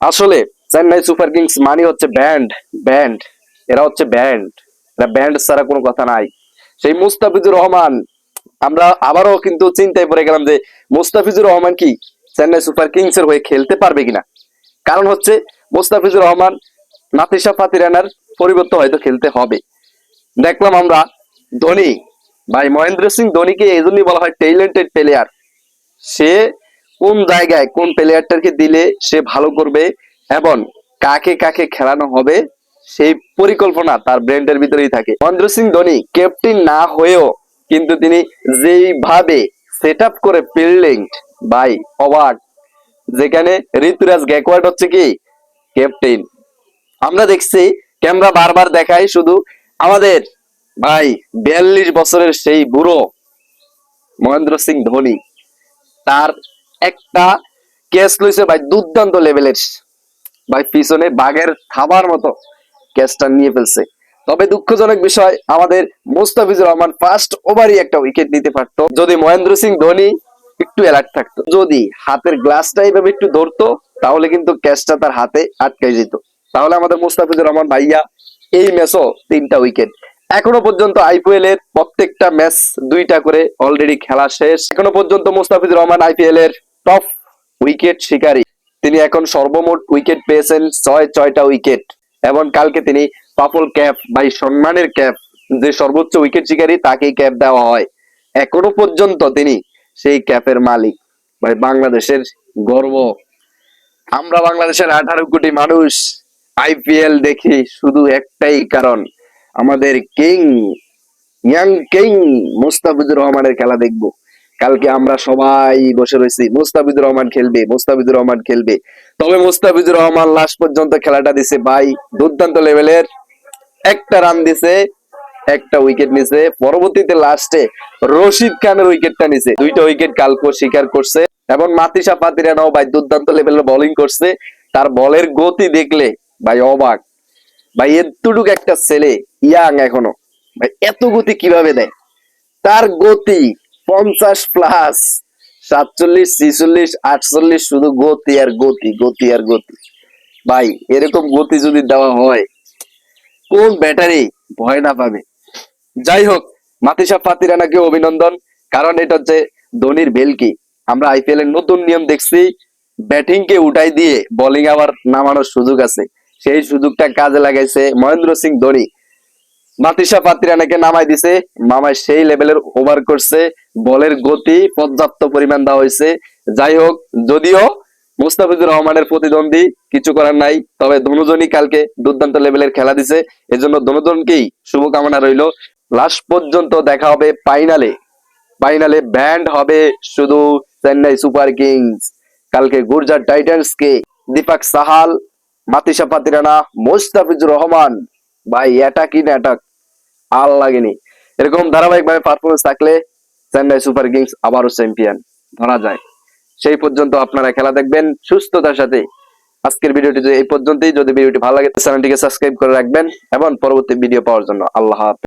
আসলে Chennai Super Kings মানে হচ্ছে ব্যান্ড ব্যান্ড, এরা হচ্ছে ব্যান্ড, এরা ব্যান্ড ছাড়া কোনো কথা নাই। সেই মুস্তাফিজুর রহমান, আমরা আবারও কিন্তু চিন্তায় পড়ে গেলাম যে মুস্তাফিজুর রহমান কি চেন্নাই সুপার কিংস এর হয়ে খেলতে পারবে কিনা? কারণ হচ্ছে মুস্তাফিজুর রহমান নাতিশা ফাতিরানার পরিবর্তে হয়তো খেলতে হবে। দেখলাম আমরা ধোনি, ভাই মহেন্দ্র সিং ধোনিকে এই জন্যই বলা হয় ট্যালেন্টেড প্লেয়ার সে কোন জায়গায় কোন প্লেয়ারটাকে দিলে সে ভালো করবে এবং কাকে কাকে খেলানো হবে, সেই পরিকল্পনা তার ব্রেন্ডের ভিতরেই থাকে। মহেন্দ্র সিং ধোনি ক্যাপ্টেন না হয়েও কিন্তু তিনি যেইভাবে সেট আপ করে ফিল্ডিং ভাই অবাক যেখানে ঋতুরাজ গ্যাকওয়ার্ড হচ্ছে কি? ক্যাপ্টেন আমরা দেখছি ক্যামেরা বারবার দেখাই শুধু আমাদের ভাই বিয়াল্লিশ বছরের সেই বুড়ো মহেন্দ্র সিং ধোনি। তার একটা ক্যাচ লইছে ভাই দুর্দান্ত লেভেলের ভাই পিছনে বাঘের থাবার মতো ক্যাচটা নিয়ে ফেলছে। তবে দুঃখজনক বিষয়, আমাদের মুস্তাফিজুর রহমান ফার্স্ট ওভারই একটা উইকেট নিতে পারতো। যদি মহেন্দ্র সিং ধোনি একটু অ্যালার্ট থাকতো। যদি হাতের গ্লাসটা এইভাবে একটু ধরতো, তাহলে কিন্তু ক্যাচটা তার হাতে আটকে যেত। তাহলে আমাদের মুস্তাফিজুর রহমান ভাইয়া এই ম্যাচও তিনটা উইকেট এখনও পর্যন্ত আইপিএল এর প্রত্যেকটা ম্যাচ দুইটা করে অলরেডি খেলা শেষ। এখনও পর্যন্ত মুস্তাফিজুর রহমান আইপিএল এর টপ উইকেট শিকারী। তিনি এখন সর্বমোট উইকেট পেয়েছেন ছয়, ছয়টা উইকেট এবং কালকে তিনি পাপল ক্যাপ বাই সম্মানের ক্যাপ যে সর্বোচ্চ উইকেট শিকারী, তাকেই ক্যাপ দেওয়া হয়। এখনও পর্যন্ত তিনি সেই ক্যাপের মালিক ভাই বাংলাদেশের গর্ব। আমরা বাংলাদেশের আঠারো কোটি মানুষ আইপিএল দেখি শুধু একটাই কারণ, আমাদের কিং ইয়াং কিং মুস্তাফিজুর রহমানের খেলা দেখব। কালকে আমরা সবাই বসে রয়েছি। মুস্তাফিজুর রহমান খেলবে, মুস্তাফিজুর রহমান খেলবে। তবে মুস্তাফিজুর রহমান লাস্ট পর্যন্ত খেলাটা দিছে ভাই দুর্দান্ত লেভেলের একটা রান দিছে, একটা উইকেট নিছে। পরবর্তীতে লাস্টে রশিদ খানের উইকেটটা নিছে। দুইটা উইকেট কালকে স্বীকার করছে। এবং মাতিসা পাতিরানাও ভাই দুর্দান্ত লেভেলের বোলিং করছে। তার বলের গতি দেখলে ভাই অবাক। ভাই এতটুক একটা ছেলে ইয়াং এখনও। ভাই এত গতি কীভাবে দেয়? তার গতি পঞ্চাশ প্লাস সাতচল্লিশ, ছিচল্লিশ, আটচল্লিশ শুধু গতি আর গতি গতি আর গতি। ভাই, এরকম গতি যদি দেওয়া হয়, কোন ব্যাটারি ভয় না পাবে? যাই হোক, মাতিসা ফাতিরানাকে অভিনন্দন, কারণ এটা হচ্ছে ধোনির বেলকি। আমরা আইপিএল এর নতুন নিয়ম দেখছি ব্যাটিং কে উঠাই দিয়ে বোলিং আবার নামানোর সুযোগ আছে। সেই সুযোগটা কাজে লাগাইছে মহেন্দ্র সিং ধোনি। মাতিসা পাত্রিয়ানাকে নামাই দিছে, মামাই সেই লেভেলের ওভার করছে, বলের গতি পর্যাপ্ত পরিমাণ দেওয়া হয়েছে। যাই হোক, যদিও মুস্তাফিজুর রহমানের প্রতিদ্বন্দ্বী কিছু করার নাই, তবে দুজনই কালকে দুর্দান্ত লেভেলের খেলা দিছে। এজন্য দুজনকেই শুভকামনা রইল। লাস্ট পর্যন্ত দেখা হবে ফাইনালে ফাইনালে ব্যান্ড হবে শুধু চেন্নাই সুপার কিংস। কালকে গুজরাট টাইটান্স কে দীপক সাহাল, মাতিসা পাতিরানা মুস্তাফিজুর রহমান। ভাই এটা কি নাটক আর লাগেনি। এরকম ধারাবাহিক ভাবে পারফরমেন্স থাকলে চেন্নাই সুপার কিংস আবারও চ্যাম্পিয়ন ধরা যায়। সেই পর্যন্ত আপনারা খেলা দেখবেন সুস্থতার সাথে। আজকের ভিডিওটি এই পর্যন্তই। যদি ভিডিওটি ভালো লাগে চ্যানেলটিকে সাবস্ক্রাইব করে রাখবেন এবং পরবর্তী ভিডিও পাওয়ার জন্য আল্লাহ হাফেজ।